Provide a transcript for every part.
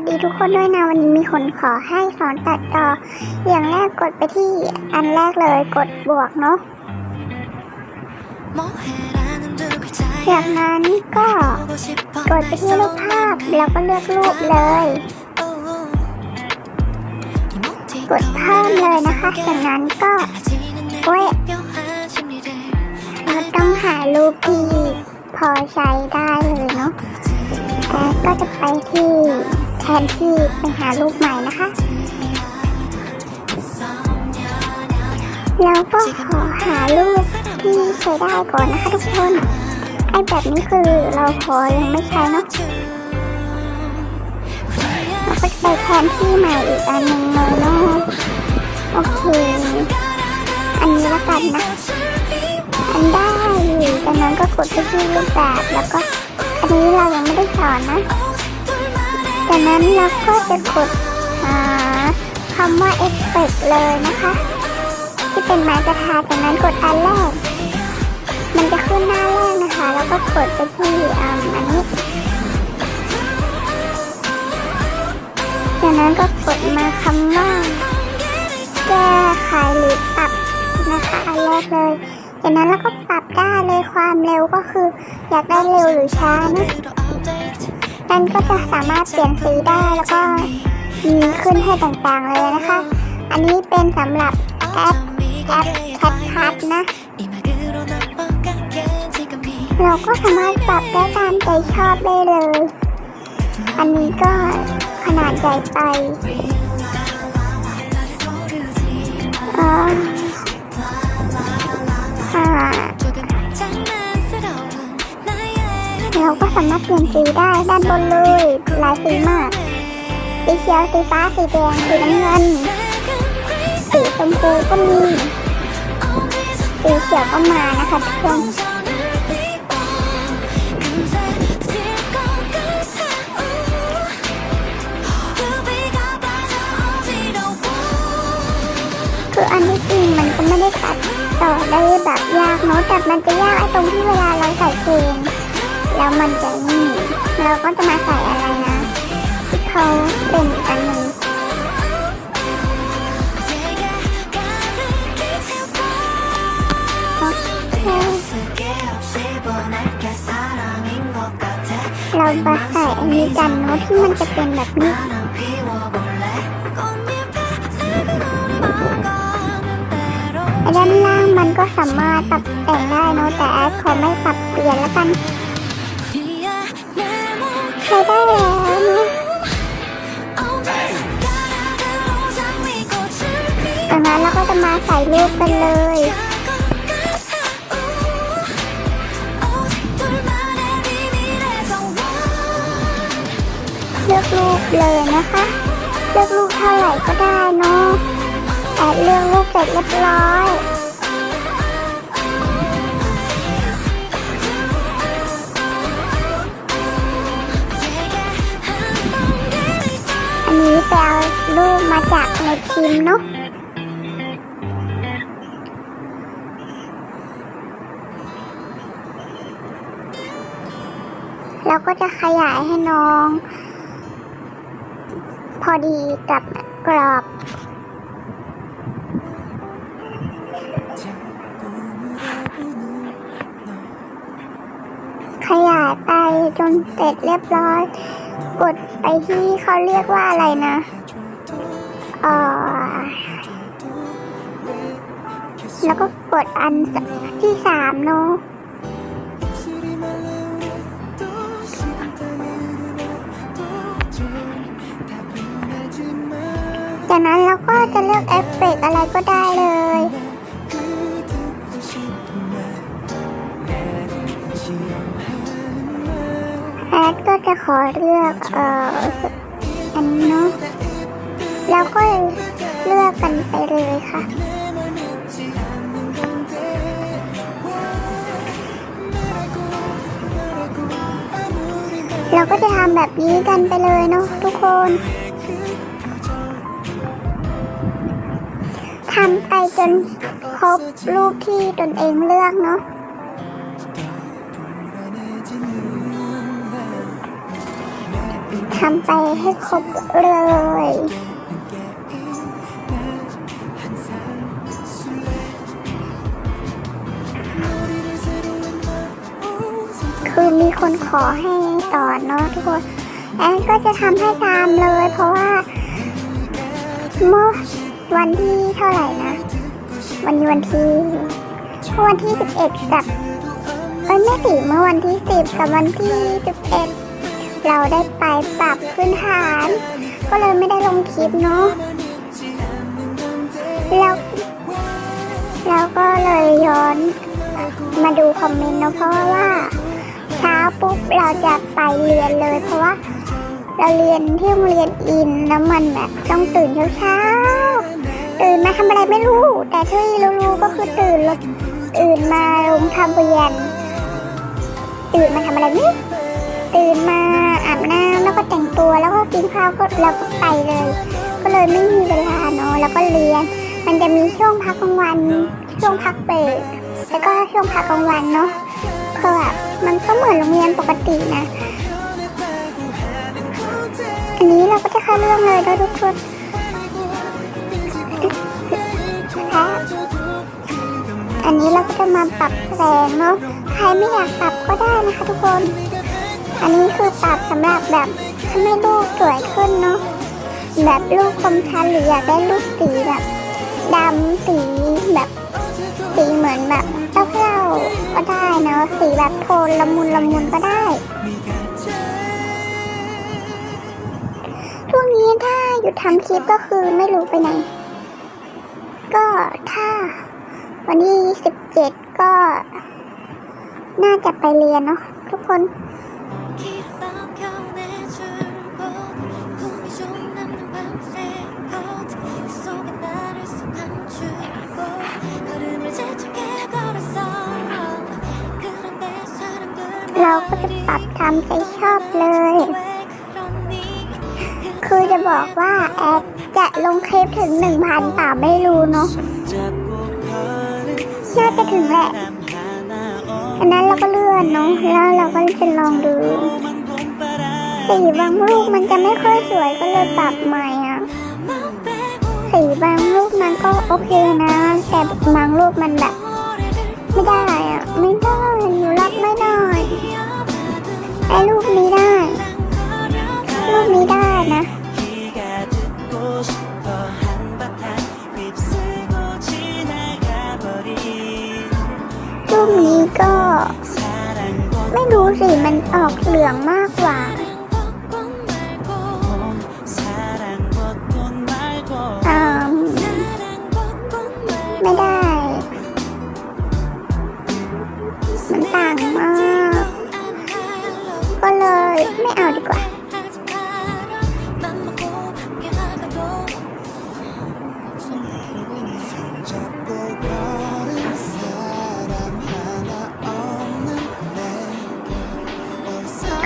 วัสดีทุกคนด้วยนะ วันนี้มีคนขอให้สอนตัดต่อ อย่างแรกกดไปที่อันแรกเลยกดบวกเนาะจากนั้นก็กดไปที่รูปภาพแล้วก็เลือกรูปเลย กดเพิ่มเลยนะคะจากนั้นก็เว้ยเราต้องหารูปที่พอใช้ได้เลยเนาะแล้วก็จะไปที่ นที่ไปหารูปใหม่นะคะ แล้วก็ขอหารูปที่ใช้ได้ก่อนนะคะทุกคน ไอแบบนี้คือเราขอยังไม่ใช้เนาะเราก็จะไปแทนที่ใหม่อีกอันหนึ่งเลยเนาะโอเค อันนี้ละกันนะ อันได้อยู่นั้นก็กดไปที่รูปแบบแล้วก็อันนี้เรายังไม่ได้สอนนะ จากนั้นเราก็จะกดหาคำว่า effect เลยนะคะ ที่เป็นไม้กระทาจากนั้นกดอันแรก มันจะขึ้นหน้าแรกนะคะ แล้วก็กดไปที่อันนี้จากนั้นก็กดมาคำว่าแก้ไขหรือปรับนะคะ อันแรกเลยจากนั้นเราก็ปรับได้เลยความเร็วก็คือ อยากได้เร็วหรือช้านะ นั่นก็จะสามารถเปลี่ยนสีได้แล้วก็มีขึ้นให้ต่างๆเลยนะคะ อันนี้เป็นสำหรับแอปแอปแคทคัทนะ เราก็สามารถปรับได้ตามใจชอบได้เลย อันนี้ก็ขนาดใหญ่ไปเออ เราก็สามารถเปลี่ยนสีได้ด้านบนเลยหลายสีมากสีเขียวสีฟ้าสีแดงสีน้ำเงินสีชมพูก็มีสีเขียวก็มานะคะทุกคนคืออันที่จริงมันก็ไม่ได้ตัดต่อได้แบบยากเนอะแต่มันจะยากไอ้ตรงที่เวลาเราใส่เพลง แล้วมันจะนี่เราก็จะมาใส่อะไรนะที่เขาเป็นอีกอันหนึ่งโอเคเรามาใส่อันนี้กันเนอะที่มันจะเป็นแบบนี้ไอ้ด้านล่างมันก็สามารถปรับแต่งได้เนอะแต่แอดขอไม่ปรับเปลี่ยนแล้วกัน ใช้ได้แล้วเนะจากนั้นเราก็จะมาใส่รูปกันเลยเลือกรูปเลยนะคะ เลือกรูปเท่าไหร่ก็ได้เนาะแอดเลือกรูปเสร็จเรียบร้อย นนี้ไปเอารูปมาจากในพิมพ์เนาะแล้วก็จะขยายให้น้อง พอดีกับกรอบขยายไปจนเสร็จเรียบร้อย กดไปที่เขาเรียกว่าอะไรนะอ่อแล้วก็กดอันที่สามเนาะจากนั้นเราก็จะเลือกเอฟเฟกอะไรก็ได้เลย จะขอเลือกเอ่ออันนี้เนาะแล้วก็เลือกกันไปเลยค่ะเราก็จะทำแบบนี้กันไปเลยเนาะทุกคนทำไปจนครบรูปที่ตนเองเลือกเนาะ ทำไปให้ครบเลยคือมีคนขอให้ต่อเนาะทุกคนแอนก็จะทำให้ตามเลย เพราะว่าเมื่อวันที่เท่าไหร่นะ วันนี้วันที่วันที่สิบเอ็ดกับเอ้ยไม่สิเมื่อวันที่สิบกับวันที่สิบ เราได้ไปปรับพื้นฐาน ก็เลยไม่ได้ลงคลิปเนาะแล้วแล้วก็เลยย้อนมาดูคอมเมนต์เนาะเพราะว่าเช้าปุ๊บเราจะไปเรียนเลย เพราะว่าเราเรียนที่โรงเรียนอินแล้วมันแบบต้องตื่นเช้าๆตื่นมาทำอะไรไม่รู้ แต่ที่รู้ๆก็คือตื่นแล้วตื่นมาลงทำเรียนตื่นมาทำอะไรนี่ตื่นมา บน้ำแล้วก็แต่งตัวแล้วก็กินข้าวก็แล้วก็ไปเลย ก็เลยไม่มีเวลาเนาะแล้วก็เรียน มันจะมีช่วงพักกลางวัน ช่วงพักเบรกแล้วก็ช่วงพักกลางวันเนาะคือแบบมันก็เหมือนโรงเรียนปกตินะอันนี้เราก็จะเข้าเรื่องเลยนะทุกคนอันนี้เราก็จะมาปรับแสงเนาะใครไม่อยากปรับก็ได้นะคะทุกคน อันนี้คือปรับสำหรับแบบทำให้รูปสวยขึ้นเนาะแบบรูปคมชัดหรืออยากได้รูปสีแบบดำสีแบบสีเหมือนแบบเจ้าๆก็ได้เนาะสีแบบโทนละมุนละมุนก็ได้ช่วงนี้ถ้าหยุดทำคลิปก็คือไม่รู้ไปไหน ก็ถ้าวันที่สิบเจ็ดก็น่าจะไปเรียนเนาะทุกคน ก็จะปรับทำใจชอบเลย คือจะบอกว่าแอดจะลงคลิปถึงหนึ่งพันป่าไม่รู้เนาะน่าจะถึงแหละอันนั้นเราก็เลื่อนเนาะแล้วเราก็จะลองดูสีบางลูกมันจะไม่ค่อยสวยก็เลยปรับใหม่อะสีบางรูปมันก็โอเคนะ แต่บางรูปมันแบบ ไม่ได้ ลืองมากกว่า ไม่ได้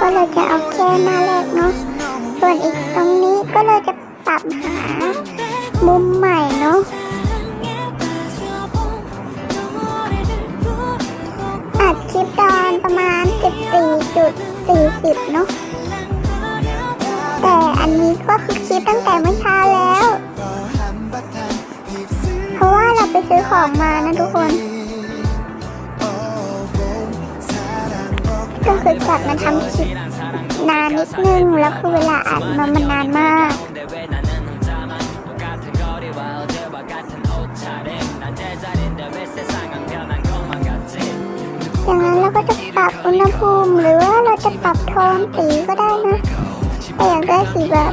ก็เลยจะเอาแค่หน้าแรกเนาะส่วนอีกตรงนี้ก็เลยจะปรับหามุมใหม่เนาะอัดคลิปตอนประมาณ 14.40 เนาะแต่อันนี้ก็คือคลิปตั้งแต่เมื่อเช้าแล้ว เพราะว่าเราไปซื้อของมา คือจัดมาทำคลิปนานนิดนึง แล้วคือเวลาอัดมันมันนานมากอย่างนั้นเราก็จะปรับอุณหภูมิ หรือว่าเราจะปรับโทนสีก็ได้นะแต่อย่างก็สีแบบ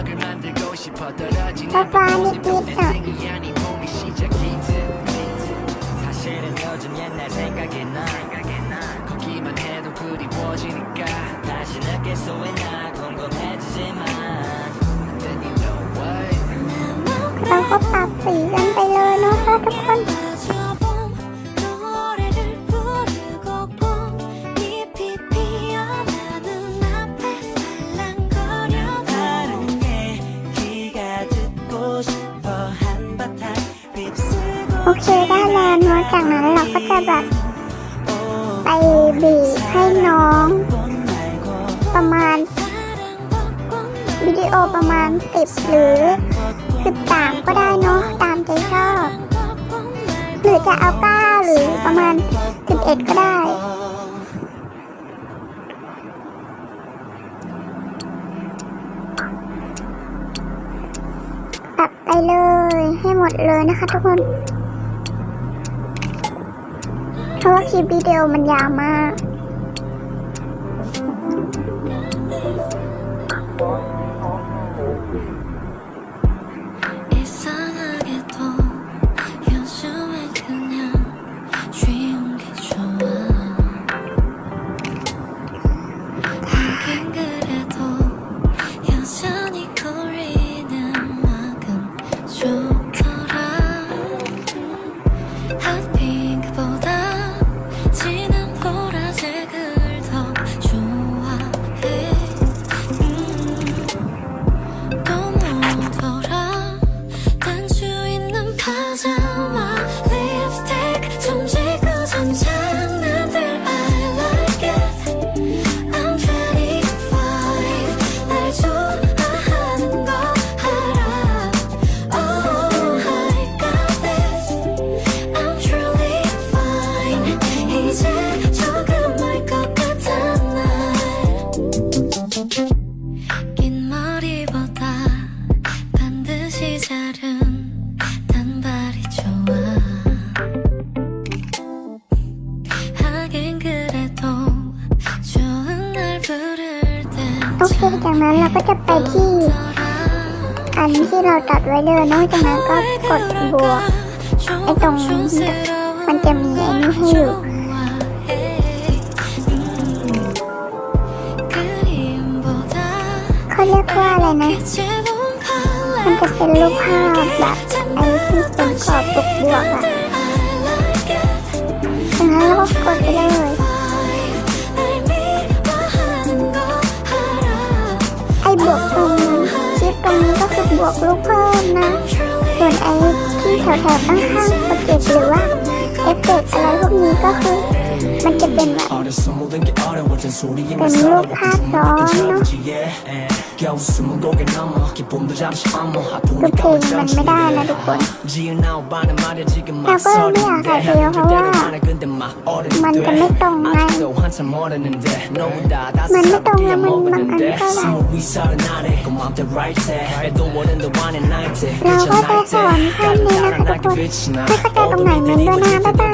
ฟ้าฟ้านิดๆอะ 생이 아니 봄이 시작이지 사실은 요즘 옛날 생각이 나 걷기만 해도 그리워지니까 다시 느낄 수 있나 궁금해지지만 Then you know what เราก็ปรับสีกันไปเลยเนาะค่ะทุกคน 빠져본 노래를 부르고 꽃잎이 피어나는 앞에 살랑거려 다른 게 귀가 듣고 싶어 한바탕 휩쓸고 โอเคได้แล้วเนาะจากนั้นเราก็จะแบบไปบีบ ให้น้อง ประมาณ วิดีโอประมาณ10หรือสิบสามก็ได้เนาะตามใจชอบ หรือจะเอา9หรือประมาณ11ก็ได้ตัดไปเลยให้หมดเลยนะคะทุกคน เพราะว่าคลิปวิดีโอมันยาวมาก โอเคจากนั้นเราก็จะไปที่อันที่เราตัดไว้เลยนอกจากนั้นก็กดบวกไอ้ตรงมันจะมีไอ้นี่ให้อยู่เขาเรียกว่าอะไรนะ มันจะเป็นรูปภาพแบบไอ้ที่เป็นกรอบบวกบวกๆอะจากนั้นเราก็กดไปเลย บวกตรงชิปตรงนี้ก็คือบวกลูกเพิ่มนะ ส่วนไอ้ที่แถวๆข้างๆประเจกต์หรือว่าเอฟเฟกต์อะไรพวกนี้ก็คือมันจะเป็นแบบเป็นรูปภาพซ้อนเนาะ คือมันไม่ได้นะทุกคนเราก็ไม่อยากถ่ายเดียวเพราะว่ามันจะไม่ตรงไงมันไม่ตรงแล้วมันบางอันก็แบบเราก็จะสอนท่านนี้นะทุกคนไม่เข้าใจตรงไหนมันด้วยนะบ๊ายบาย